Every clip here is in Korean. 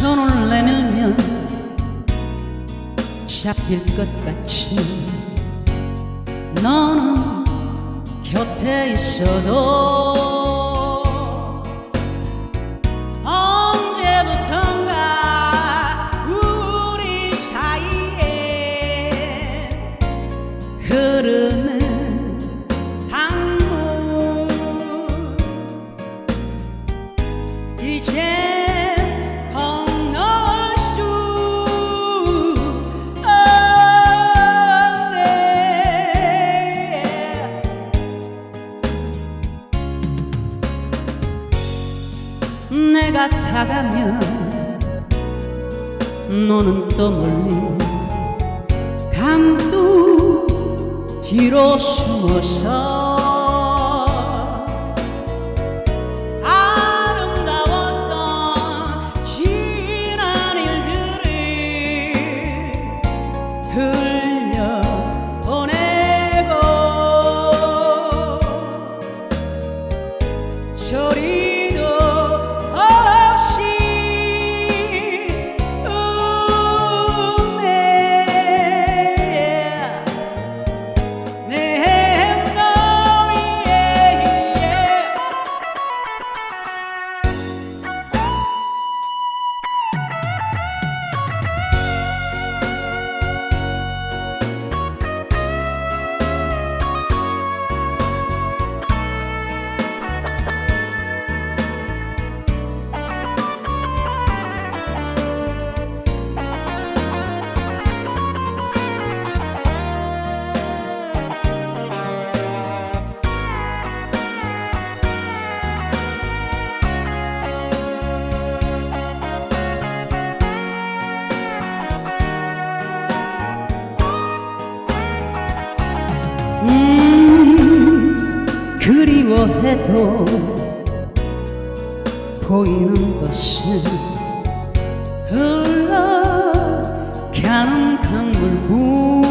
손을 내밀면 잡힐 것 같이. 너는 곁에 있어도 언제부턴가 우리 사이에 흐르는 다가면 너는 또 멀리 강도 뒤로 숨어서 해도 보이는 것은 흘러가는 강물뿐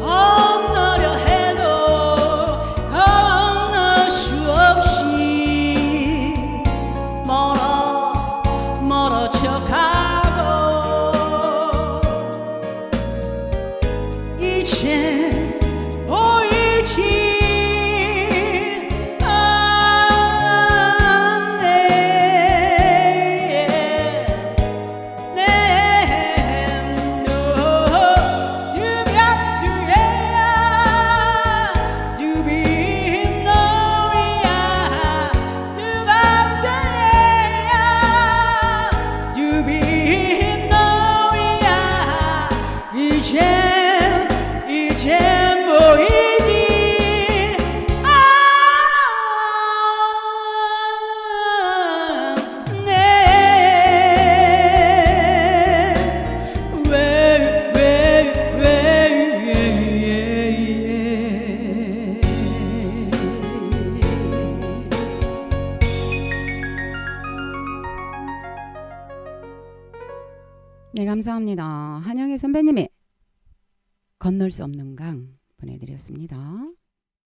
건너려 해도 건널 수 없이 멀어 멀어져 가 네, 감사합니다. 한영애 선배님의 건널 수 없는 강 보내드렸습니다.